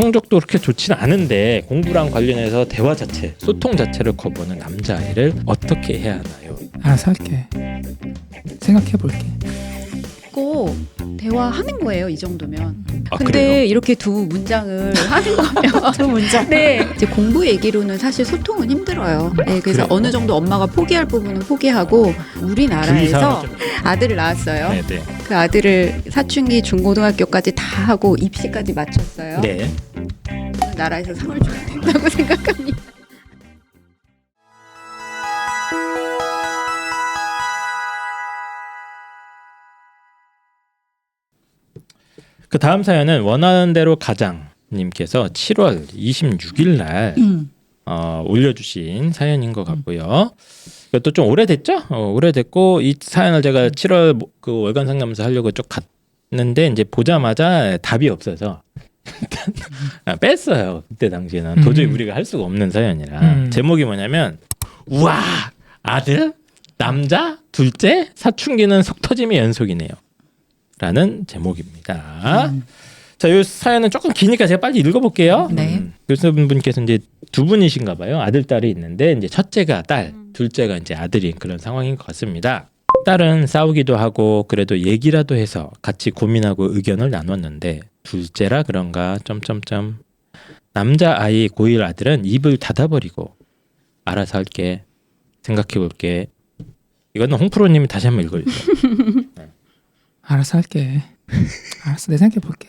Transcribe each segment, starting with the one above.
성적도 그렇게 좋지는 않은데 공부랑 관련해서 대화 자체, 소통 자체를 거부하는 남자아이를 어떻게 해야 하나요? 알아서 할게. 생각해 볼게. 고 대화하는 거예요 이 정도면. 아, 근데 그래요? 이렇게 두 문장을 하는 거면 두 문장. 네 이제 공부 얘기로는 사실 소통은 힘들어요. 네, 그래서 그래요? 어느 정도 엄마가 포기할 부분은 포기하고 주의 우리나라에서. 아들을 낳았어요. 네, 네. 그 아들을 사춘기 중고등학교까지 다 하고 입시까지 마쳤어요. 네. 나라에서 상을 줘야 된다고 생각합니다. 그 다음 사연은 원하는 대로 가장님께서 7월 26일 날 음. 어, 올려주신 사연인 것 같고요. 이것도 좀 오래됐죠? 어, 오래됐고 이 사연을 제가 7월 모- 그 월간 상담소 하려고 쭉 갔는데 이제 보자마자 답이 없어서 뺐어요. 그때 당시에는 도저히 음. 우리가 할 수가 없는 사연이라 음. 제목이 뭐냐면 우와 아들 남자 둘째 사춘기는 속 터짐의 연속이네요. 라는 제목입니다. 음. 자, 이 사연은 조금 기니까 제가 빨리 읽어볼게요. 네. 음, 교수분께서 이제 두 분이신가 봐요. 아들, 딸이 있는데 이제 첫째가 딸, 둘째가 이제 아들인 그런 상황인 것 같습니다. 딸은 싸우기도 하고 그래도 얘기라도 해서 같이 고민하고 의견을 나눴는데 둘째라 그런가 점점점 남자 아이 고1 아들은 입을 닫아버리고 알아서 할게 생각해 볼게 이거는 홍프로님이 다시 한번 읽어주세요. 알아서 할게. 알았어, 내 생각해 볼게.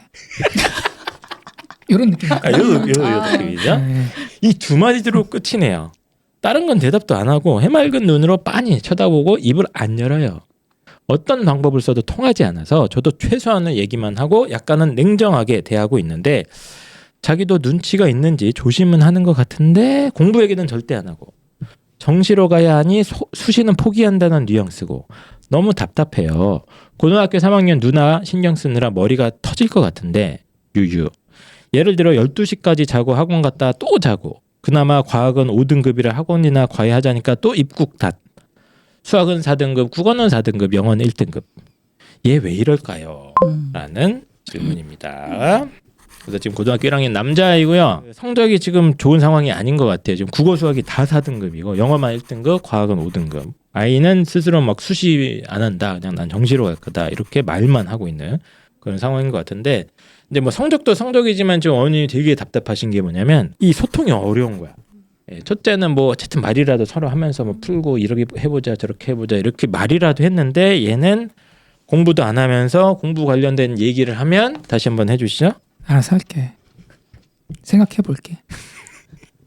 이런 느낌. 아, 요, 요, 요 아. 느낌이죠. 네. 이두 마디로 끝이네요. 다른 건 대답도 안 하고 해맑은 눈으로 빤히 쳐다보고 입을 안 열어요. 어떤 방법을 써도 통하지 않아서 저도 최소한의 얘기만 하고 약간은 냉정하게 대하고 있는데 자기도 눈치가 있는지 조심은 하는 것 같은데 공부 얘기는 절대 안 하고 정시로 가야 하니 소- 수시는 포기한다는 뉘앙스고 너무 답답해요. 고등학교 3학년 누나 신경 쓰느라 머리가 터질 것 같은데 유유. 예를 들어 12시까지 자고 학원 갔다 또 자고 그나마 과학은 5등급이라 학원이나 과외하자니까 또 입국 닷 수학은 4등급 국어는 4등급 영어는 1등급 얘 왜 이럴까요? 음. 라는 질문입니다 그래서 지금 고등학교 1학년 남자아이고요 성적이 지금 좋은 상황이 아닌 것 같아요 지금 국어 수학이 다 4등급이고 영어만 1등급 과학은 5등급 아이는 스스로 막 수시 안 한다 그냥 난 정시로 갈 거다 이렇게 말만 하고 있는 그런 상황인 것 같은데 근데 뭐 성적도 성적이지만 지금 어머니 되게 답답하신 게 뭐냐면 이 소통이 어려운 거야. 예, 첫째는 뭐 어쨌든 말이라도 서로 하면서 뭐 풀고 이렇게 해보자 저렇게 해보자 이렇게 말이라도 했는데 얘는 공부도 안 하면서 공부 관련된 얘기를 하면 다시 한번 해주시죠. 알아서 할게. 생각해 볼게.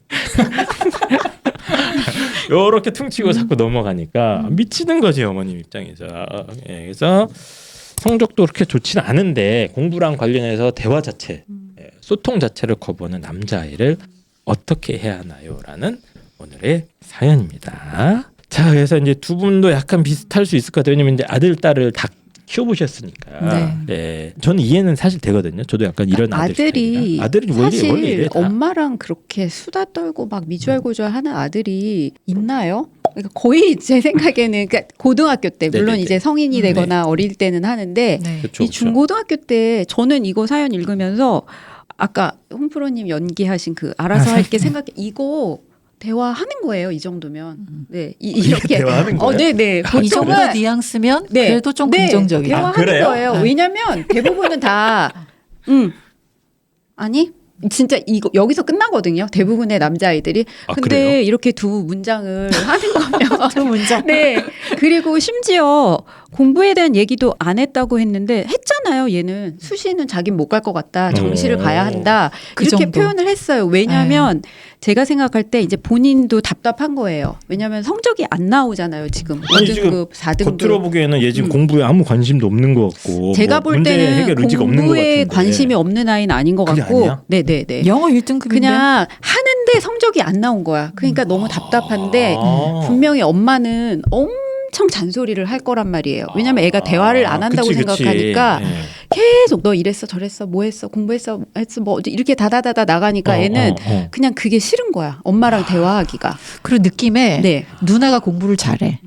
요렇게 퉁치고 자꾸 넘어가니까 미치는 거지 어머님 입장에서. 예, 그래서 성적도 그렇게 좋지는 않은데 공부랑 관련해서 대화 자체, 예, 소통 자체를 거부하는 남자아이를 어떻게 해야 하나요?라는 오늘의 사연입니다. 자, 그래서 이제 두 분도 약간 비슷할 수 있을 것 같아요. 왜냐면 이제 아들 딸을 다 키워보셨으니까. 네. 저는 이해는 사실 되거든요. 저도 약간 이런 아들 아들이. 아들이 원래 사실 원래 다. 엄마랑 그렇게 수다 떨고 막 미주알고주알 하는 아들이 있나요? 그러니까 거의 제 생각에는 그러니까 고등학교 때 물론 네네네. 이제 성인이 음, 되거나 어릴 때는 하는데 네. 이. 중고등학교 때 저는 이거 사연 읽으면서 아까 홍프로님 연기하신 그 알아서 아, 할게 네. 생각 이거 대화하는 거예요 이 정도면 음. 네 이, 이게 이렇게 대화하는 거예요? 어 네네 이 정도 뉘앙스면 네. 그래도 좀 네, 긍정적이다. 대화하는 아, 그래요? 거예요. 네. 왜냐면 대부분은 다, 음, 아니, 진짜 이거 여기서 끝나거든요. 대부분의 남자 아이들이. 아, 근데 그래요? 이렇게 두 문장을 하는 거면. 두 문장. 네. 그리고 심지어 공부에 대한 얘기도 안 했다고 했는데 했잖아요. 얘는 수시는 자긴 못 갈 것 같다. 정시를 오. 가야 한다. 그 이렇게 정도. 표현을 했어요. 왜냐하면 제가 생각할 때 이제 본인도 답답한 거예요. 왜냐하면 성적이 안 나오잖아요. 지금 아니, 지금 5등급, 4등급. 겉으로 보기에는 얘 지금 음. 공부에 아무 관심도 없는 것 같고 제가 뭐 볼 때는 해결 의지가 없는 것 공부에. 관심이 없는 아이는 아닌 것 같고? 네네 네. 영어 1등급인데 그냥 하는데 성적이 안 나온 거야. 그러니까 너무 답답한데 아. 분명히 엄마는 엄 청 잔소리를 할 거란 말이에요. 왜냐면 애가 대화를 안 한다고 그치, 그치. 생각하니까 예. 계속 너 이랬어 저랬어 뭐 했어 공부했어 했어 뭐 이렇게 다다다다 나가니까 어, 애는 어, 어. 그냥 그게 싫은 거야. 엄마랑 대화하기가. 그리고 느낌에 네. 누나가 공부를 잘해.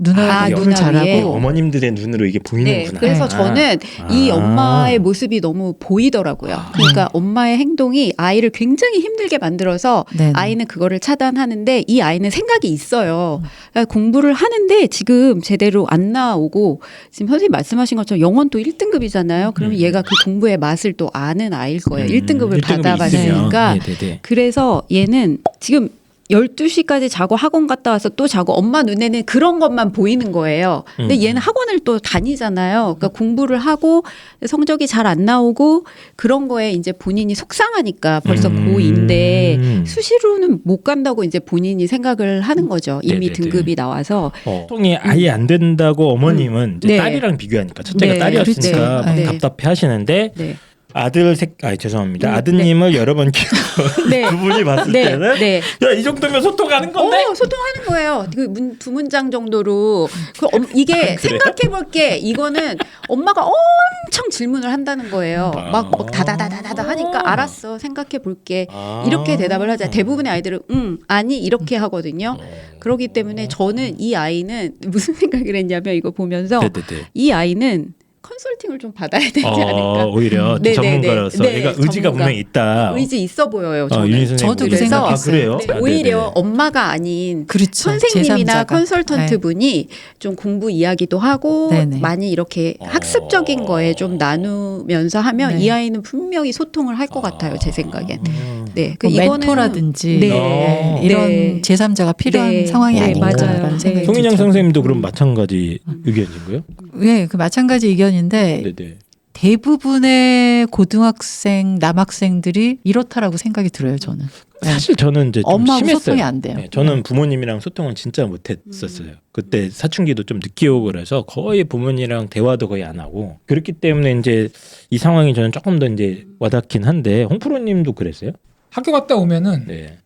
누나 아, 누나 잘하고 위에. 어머님들의 눈으로 이게 네, 보이는구나. 그래서 아. 저는 이 아. 엄마의 모습이 너무 보이더라고요. 아. 그러니까 엄마의 행동이 아이를 굉장히 힘들게 만들어서 네네. 아이는 그거를 차단하는데 이 아이는 생각이 있어요. 그러니까 공부를 하는데 지금 제대로 안 나오고 지금 선생님 말씀하신 것처럼 영원도 1등급이잖아요. 그러면 음. 얘가 그 공부의 맛을 또 아는 아이일 거예요. 음, 1등급을 1등급이 받아봤으니까. 네네네. 그래서 얘는 지금 12시까지 자고 학원 갔다 와서 또 자고 엄마 눈에는 그런 것만 보이는 거예요. 근데 음. 얘는 학원을 또 다니잖아요. 그러니까 공부를 하고 성적이 잘 안 나오고 그런 거에 이제 본인이 속상하니까 벌써 음. 고2인데 수시로는 못 간다고 이제 본인이 생각을 하는 거죠. 이미 네네네. 등급이 나와서. 어. 소통이 아예 안 된다고 어머님은 이제 네. 딸이랑 비교하니까 첫째가 네, 딸이었으니까 그렇죠. 막 네. 답답해 하시는데 네. 아들 색, 아 죄송합니다. 음, 아드님을 여러 번 키우고 네. 두 분이 봤을 네. 때는 네. 야이 정도면 소통하는 건데. 어, 소통하는 거예요. 그두 문장 정도로 그 엄- 이게 생각해 볼게 이거는 엄마가 엄청 질문을 한다는 거예요. 아. 막, 막 다다다다다다 하니까 알았어. 생각해 볼게. 아. 이렇게 대답을 하자. 대부분의 아이들은 응, 아니 이렇게 하거든요. 어. 그렇기 때문에 저는 이 아이는 무슨 생각을 했냐면 이거 보면서 네네네. 이 아이는 컨설팅을 좀 받아야 되지 어, 않을까. 오히려 네, 네, 전문가로서 네. 네, 의지가 전문가. 분명히 있다. 의지 있어 보여요. 어, 저는. 선생님 저도 그. 생각했어요. 아, 그래요? 네, 아, 오히려 네네. 엄마가 아닌 그렇죠. 선생님이나 제3자가. 컨설턴트 네. 분이 좀 공부 이야기도 하고 네네. 많이 이렇게 어. 학습적인 거에 좀 나누면서 하면 네. 이 아이는 분명히 소통을 할 것 같아요 제 생각엔. 음. 네, 그뭐 이거는 멘토라든지 네. 네, 이런 네. 제3자가 필요한 네. 상황이 네, 아닌가라는 맞아요. 생각이 네. 송인영. 선생님도 그럼 마찬가지 의견인가요? 네, 그 마찬가지 의견인데 네네. 대부분의 고등학생 남학생들이 이렇다라고 생각이 들어요. 저는 네. 사실 저는 이제 좀 엄마하고 심했어요. 소통이 안 돼요. 네, 저는 부모님이랑 소통은 진짜 못했었어요. 그때 사춘기도 좀 늦게 오고 그래서 거의 부모님이랑 대화도 거의 안 하고 그렇기 때문에 이제 이 상황이 저는 조금 더 이제 와닿긴 한데 홍프로님도 그랬어요? 학교 갔다 오면은 네.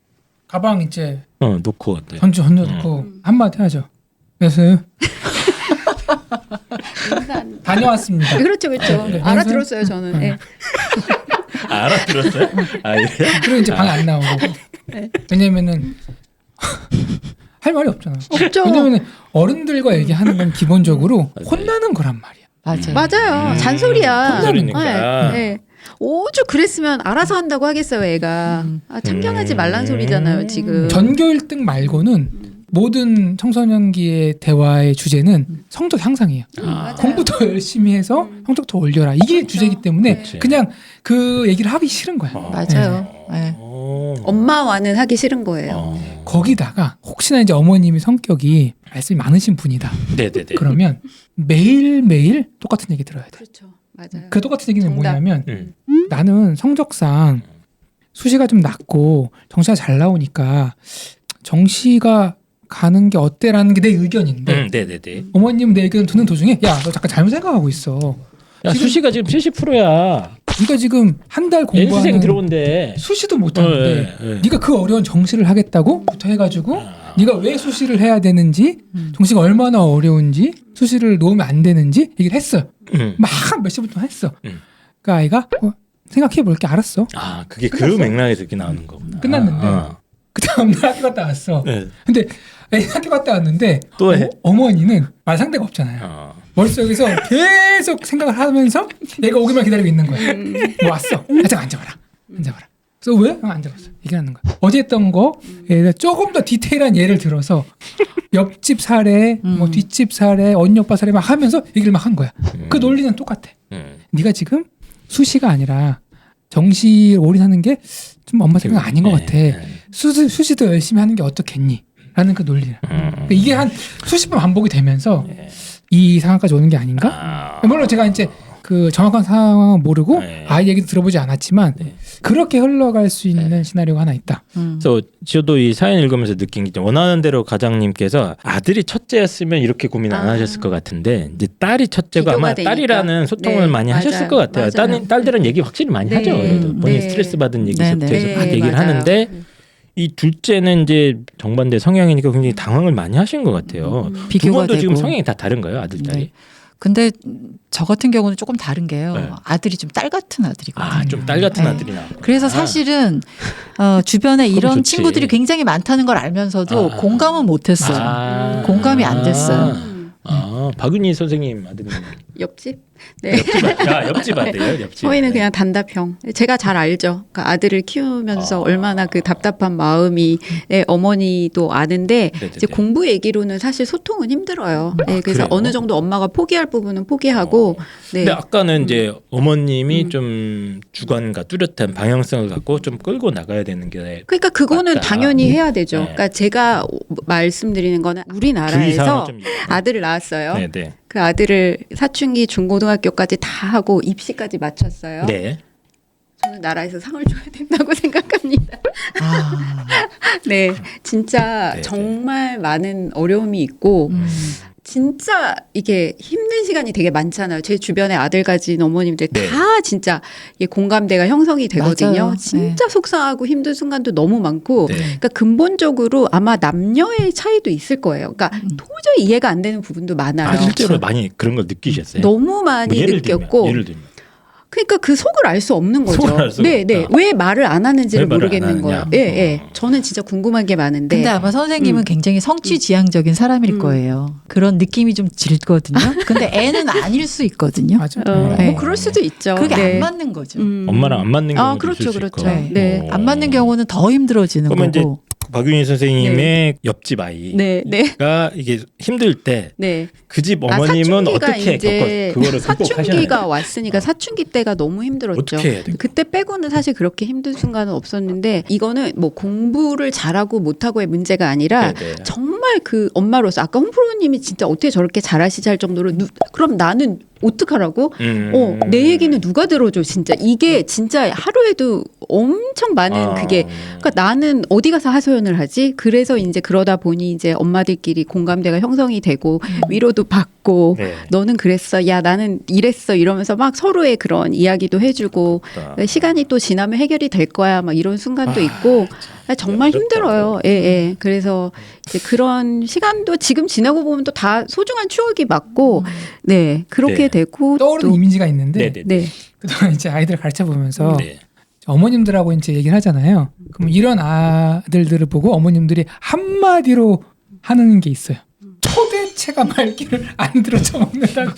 가방 이제 어 놓고 네. 던져 던져 놓고 한마디 하죠. 그래서 다녀왔습니다. 그렇죠, 그렇죠. 네, 알아들었어요 저는. 네. 아, 알아들었어요? 아 예. 그리고 이제 방에 안 나오고. 네. 왜냐면은 할 말이 없잖아. 없죠. 왜냐면은 어른들과 얘기하는 건 기본적으로 혼나는 거란 말이야. 맞아요. 맞아요. 음, 잔소리야. 잔소리니까. 네. 네. 오죽 그랬으면 알아서 한다고 하겠어요, 애가. 음. 아, 참견하지 음. 말란 소리잖아요, 지금. 전교 1등 말고는 모든 청소년기의 대화의 주제는 성적 향상이에요. 아. 맞아요. 공부 더 열심히 해서 성적 더 올려라. 이게 그렇죠. 주제이기 때문에 그렇지. 그냥 그 얘기를 하기 싫은 거야. 어. 맞아요. 네. 어. 엄마와는 하기 싫은 거예요. 어. 거기다가 혹시나 이제 어머님이 성격이 말씀이 많으신 분이다. 네네네. 그러면 매일 매일 똑같은 얘기 들어야 돼. 그렇죠. 맞아요. 그 똑같은 얘기는 정답. 뭐냐면 음. 나는 성적상 수시가 좀 낮고 정시가 잘 나오니까 정시가 가는 게 어때라는 게 내 의견인데 음, 네네네. 어머님 내 의견 듣는 도중에 야 너 잠깐 잘못 생각하고 있어. 야 지금- 수시가 지금 70%야. 네가 지금 한달 N수생 공부하는 들어온대. 수시도 못하는데 어, 예, 예. 네가 그 어려운 정시를 하겠다고?부터 해가지고 아. 네가 왜 수시를 해야 되는지 음. 정시가 얼마나 어려운지 수시를 놓으면 안 되는지 얘기를 했어요. 음. 막 몇 시부터 했어. 음. 그 아이가 어, 생각해 볼게 알았어. 아 그게 그 끝났어. 맥락에서 이렇게 나오는 거구나. 끝났는데. 아, 그 다음 날 학교 갔다 왔어. 네. 근데 애 학교 갔다 왔는데 또 해. 어, 머니는 말 상대가 없잖아요. 어. 머릿속에서 계속 생각을 하면서 얘가 오기만 기다리고 있는 거야. 뭐 왔어. 아, 잠깐 앉아봐라. 앉아봐라. 그래서 왜? 어, 앉아봤어. 얘기하는 거야. 어제 했던 거에 대해서 조금 더 디테일한 예를 들어서 옆집 사례, 뭐 음. 뒷집 사례, 언니 오빠 사례 막 하면서 얘기를 막 한 거야. 음. 그 논리는 똑같아. 음. 네가 지금 수시가 아니라 정시에 올인하는 게 좀 엄마 생각 아닌 것 네, 같아. 네. 수시, 수시도 열심히 하는 게 어떻겠니? 라는 그 논리야. 음. 그러니까 이게 한 수십 번 반복이 되면서 네. 이 상황까지 오는 게 아닌가? 아. 물론 제가 이제 그 정확한 상황은 모르고 네. 아이 얘기도 들어보지 않았지만 네. 그렇게 흘러갈 수 있는 시나리오가 하나 있다. 음. 그래서 저도 이 사연 읽으면서 느낀 게 원하는 대로 가장님께서 아들이 첫째였으면 이렇게 고민 안 아. 하셨을 것 같은데 이제 딸이 첫째고 비교가 아마 되니까. 딸이라는 소통을 네, 많이 하셨을 맞아요. 것 같아요. 딸, 딸들은 얘기 확실히 많이 네. 하죠. 그래도 음, 본인 네. 스트레스 받은 얘기 네, 부터 해서 네. 막 네, 얘기를 맞아요. 하는데 이 둘째는 이제 정반대 성향이니까 굉장히 당황을 많이 하신 것 같아요. 음. 두 비교가 번도 되고. 지금 성향이 다 다른 거예요, 아들 딸이. 네. 근데 저 같은 경우는 조금 다른 게요. 네. 아들이 좀 딸 같은 아들이거든요. 아, 좀 딸 같은 네. 아들이 나왔구나. 그래서 사실은 어, 주변에 이런 좋지. 친구들이 굉장히 많다는 걸 알면서도 아. 공감은 못했어요. 아. 공감이 안 됐어요. 아. 아 박윤희 선생님 아드님 옆집? 네. 옆집 아, 야, 옆집 아들요 옆집. 저희는 네. 그냥 단답형. 제가 잘 알죠. 그러니까 아들을 키우면서 아. 얼마나 그 답답한 마음이 예, 어머니도 아는데 네네네. 이제 공부 얘기로는 사실 소통은 힘들어요. 예, 그래서 아, 그래요? 어느 정도 엄마가 포기할 부분은 포기하고 네. 근데 아까는 이제 어머님이 음. 좀 주관과 뚜렷한 방향성을 갖고 좀 끌고 나가야 되는 게 그러니까 그거는 맞다. 당연히 해야 되죠. 네. 그러니까 제가 말씀드리는 거는 그 우리나라에서 좀 아들을 낳았어요. 네, 네. 그 아들을 사춘기 중고등학교까지 다 하고 입시까지 마쳤어요. 네. 저는 나라에서 상을 줘야 된다고 생각합니다. 아, 네, 진짜 네, 네. 정말 많은 어려움이 있고 음. 진짜 이게 힘든 시간이 되게 많잖아요. 제 주변에 아들 가진 어머님들 네. 다 진짜 이게 공감대가 형성이 되거든요. 맞아요. 진짜 속상하고 힘든 순간도 너무 많고 네. 그러니까 근본적으로 아마 남녀의 차이도 있을 거예요. 그러니까 음. 도저히 이해가 안 되는 부분도 많아요. 아, 실제로 많이 그런 걸 느끼셨어요? 너무 뭐 많이 예를 느꼈고 들면, 예를 들면 그러니까 그 속을 알 수 없는 거죠. 속을 알 수가 네, 네. 없다. 왜 말을 안 하는지를 왜 말을 모르겠는 안 거예요. 예, 예. 어. 저는 진짜 궁금한 게 많은데. 근데 아마 선생님은 음. 굉장히 성취지향적인 사람일 음. 거예요. 그런 느낌이 좀 질거든요. 근데 애는 아닐 수 있거든요. 맞아. 어, 네. 뭐 그럴 수도 있죠. 그게 네. 안 맞는 거죠. 음. 엄마랑 안 맞는 경우도 아, 그렇죠, 그렇죠. 네. 네. 안 맞는 경우는 더 힘들어지는 그러면 이제 거고. 박윤희 선생님의 옆집 아이가 네, 네, 이게 힘들 때 네. 그집 아, 어머님은 사춘기가 어떻게 이제 겪어 그거를 극복하셔야 사춘기가? 왔으니까 사춘기 때가 너무 힘들었죠. 어떻게 해야 돼요? 그때 빼고는 사실 그렇게 힘든 순간은 없었는데 이거는 뭐 공부를 잘하고 못하고의 문제가 아니라 네, 네. 정말 그 엄마로서 아까 홍프로님이 진짜 어떻게 저렇게 잘하시지 할 정도로 누, 그럼 나는 어떡하라고? 음. 어, 내 얘기는 누가 들어줘, 진짜. 이게 진짜 하루에도 엄청 많은 아. 그게. 그러니까 나는 어디 가서 하소연을 하지? 그래서 이제 그러다 보니 이제 엄마들끼리 공감대가 형성이 되고 위로도 받고 네. 너는 그랬어. 야, 나는 이랬어. 이러면서 막 서로의 그런 이야기도 해주고 그렇다. 시간이 또 지나면 해결이 될 거야. 막 이런 순간도 있고 아, 정말 어렵다. 힘들어요. 예, 예. 그래서 이제 그런 시간도 지금 지나고 보면 또 다 소중한 추억이 맞고 네. 그렇게 네. 되고 떠오르는 또 이미지가 있는데 네, 네. 네. 그동안 이제 아이들 가르쳐 보면서 네. 어머님들하고 이제 얘기를 하잖아요. 그럼 이런 아들들을 보고 어머님들이 한마디로 하는 게 있어요. 초대체가 말귀를 안 들어 쳐먹는다고.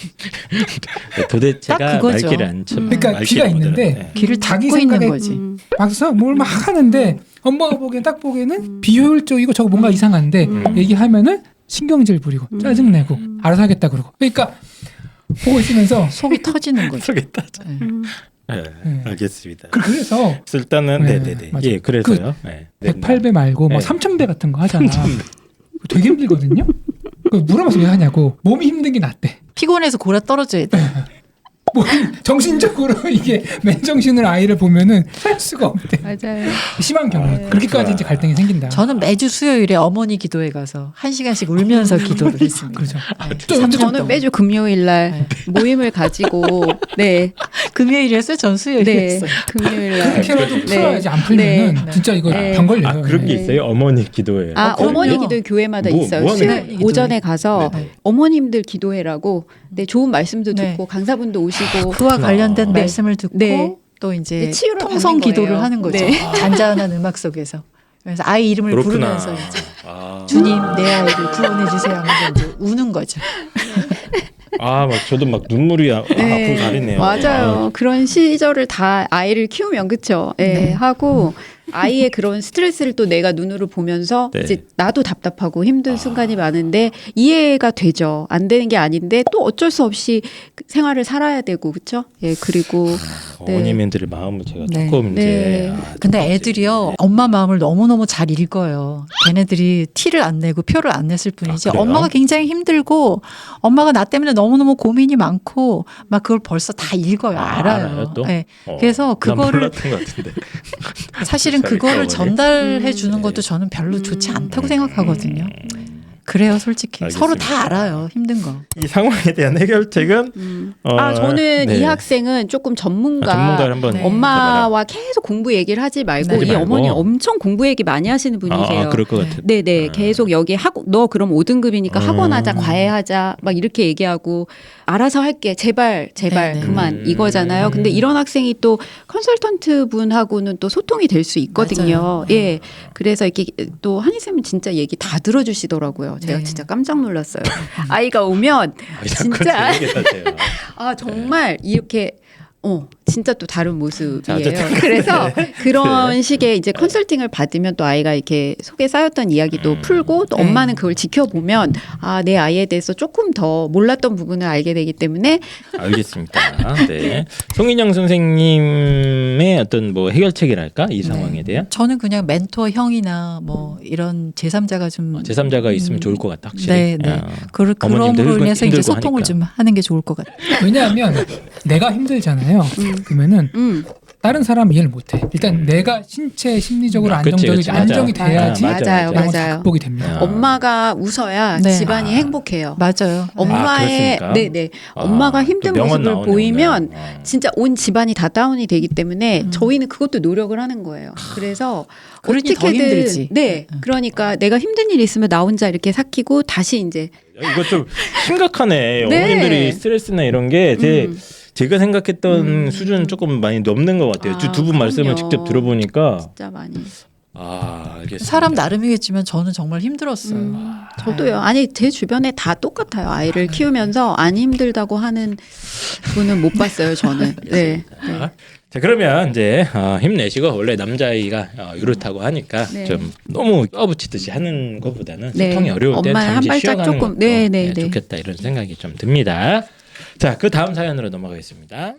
네, 도대체가. 말귀를 안 쳐. 그러니까 귀가 못 있는데. 네. 귀를 자기 닫고 있는 생각에 거지. 음. 막서 뭘막 하는데 엄마가 보기엔 딱 보기에는 비효율적이고 저거 뭔가 이상한데 음. 얘기하면은 신경질 부리고 음. 짜증내고 알아서 하겠다 그러고 그러니까 보고 있으면서 속이 터지는 거죠. 모르겠다. 네. 음. 네, 네. 알겠습니다. 그래서 일단은 네, 네, 네, 네. 예, 그래서요. 네. 네. 108배 말고 뭐 네. 3000배 같은 거 하잖아. 되게 힘들거든요. 그 물어봐서 왜 하냐고 몸이 힘든 게 낫대. 피곤해서 골아 떨어져야 돼. 뭐 정신적으로 이게 맨정신으로 아이를 보면은 살 수가 없대. 맞아요. 심한 경우 그렇게까지 이제 갈등이 생긴다. 저는 매주 수요일에 어머니 기도회 가서 한 시간씩 울면서 기도를 했습니다. 그렇죠. 네. 또 저는 매주 금요일 날 모임을 가지고 네. 금요일에 했어요. 전 수요일에 네. 금요일 날. 그렇게라도 네. 풀어야지 안 풀면은 네. 진짜 이거 네. 병 걸려요. 아, 그런 게 네. 있어요. 어머니 기도에. 아, 그럼요. 어머니 기도 교회마다 뭐- 있어요. 뭐 수요일? 오전에 가서 네. 어머님들 기도회라고 네, 좋은 말씀도 네. 듣고 강사분도 오시고 그와 관련된 네. 말씀을 듣고 네. 또 네, 이제 치유를 통성 기도를 거예요. 하는 거죠. 네. 잔잔한 음악 속에서. 그래서 아이 이름을 그렇구나. 부르면서 이제 아, 주님 내 아이를 구원해 주세요 하면서 이제 우는 거죠. 아, 막 저도 막 눈물이 아, 아프고 가리네요. 맞아요. 그런 시절을 다 아이를 키우면 그쵸? 예, 네. 하고 아이의 그런 스트레스를 또 내가 눈으로 보면서 네. 이제 나도 답답하고 힘든 아. 순간이 많은데 이해가 되죠. 안 되는 게 아닌데 또 어쩔 수 없이 그 생활을 살아야 되고 그쵸? 예, 그리고 아, 어머님들의 마음을 제가 네. 조금 이제. 네. 아, 근데 좀 애들이요 이제- 엄마 마음을 너무 너무 잘 읽어요. 걔네들이 티를 안 내고 표를 안 냈을 뿐이지 아? 엄마가 굉장히 힘들고 엄마가 나 때문에 너무 너무 고민이 많고 막 그걸 벌써 다 읽어요. 아, 알아요. 알아요, 또? 네. 어, 그래서 난 그거를. 사실은 잘 그거를. 전달해 음. 주는 것도 네. 저는 별로 좋지 음. 않다고 생각하거든요. 그래요, 솔직히 알겠습니다. 서로 다 알아요, 힘든 거. 이 상황에 대한 해결책은 음. 어, 아 저는 네. 이 학생은 조금 전문가 아, 전문가를 한번 네. 엄마와 계속 공부 얘기를 하지 말고 네. 이. 어머니 엄청 공부 얘기 많이 하시는 분이세요. 아, 그럴 것 같아. 네네 아. 계속 여기 하고 너 그럼 5등급이니까 음. 학원하자 과외하자 막 이렇게 얘기하고 알아서 할게 제발 제발 네네. 그만 음. 이거잖아요. 근데 이런 학생이 또 컨설턴트 분하고는 또 소통이 될 수 있거든요. 맞아요. 예. 그래서 이렇게 또 한희 쌤은 진짜 얘기 다 들어주시더라고요. 있어요. 제가 네. 진짜 깜짝 놀랐어요. 아이가 오면 진짜. 아 정말 이렇게 어 진짜 또 다른 자, 모습이에요. 어쨌든 그래서 네. 그런 식의 이제 컨설팅을 받으면 또 아이가 이렇게 속에 쌓였던 이야기도 음. 풀고 또 네. 엄마는 그걸 지켜보면 아 내 아이에 대해서 조금 더 몰랐던 부분을 알게 되기 때문에 알겠습니다. 네. 송인영 선생님의 어떤 뭐 해결책이랄까 이 상황에 네. 대한 저는 그냥 멘토 형이나 뭐 이런 제3자가 좀 제3자가 있으면 음. 좋을 것 같다 확실히. 네, 네. 아, 그, 그럼으로 힘들고- 인해서 이제 소통을 하니까. 좀 하는 게 좋을 것 같아요. 왜냐하면 내가 힘들잖아요. 그러면은 음 다른 사람 이해를 못해. 일단 내가 신체 심리적으로 아, 안정적이지 그치. 안정이 돼야지 아, 맞아요, 맞아요. 극복이 됩니다. 아. 엄마가 웃어야 네. 집안이 아. 행복해요. 맞아요. 엄마의? 네네 아, 엄마가 힘든 모습을 보이면. 진짜 온 집안이 다 다운이 되기 때문에 음. 저희는 그것도 노력을 하는 거예요. 그래서 어떻게든 힘들지. 네, 음. 그러니까 내가 힘든 일 있으면 나 혼자 이렇게 삭히고 다시 이제 야, 이거 좀 심각하네. 네. 어머님들이 스트레스나 이런 게 제, 음, 제가 생각했던 음. 수준 조금 많이 넘는 것 같아요. 아, 두분 말씀을. 직접 들어보니까 진짜 많이. 아 알겠습니다. 사람 나름이겠지만 저는 정말 힘들었어요. 음, 저도요. 아니 제 주변에 다 똑같아요. 아이를 키우면서 안 힘들다고 하는 분은 못 봤어요. 저는. 네. 네. 자 그러면 이제 어, 힘내시고 원래 남자아이가 어, 이렇다고 하니까 네. 좀 너무 떠붙이듯이 하는 것보다는 네. 소통이 어려울 때 잠시 발짝 쉬어가는 조금- 것도 네, 네, 네, 네. 좋겠다 이런 생각이 좀 듭니다. 자 그 다음 사연으로 넘어가겠습니다.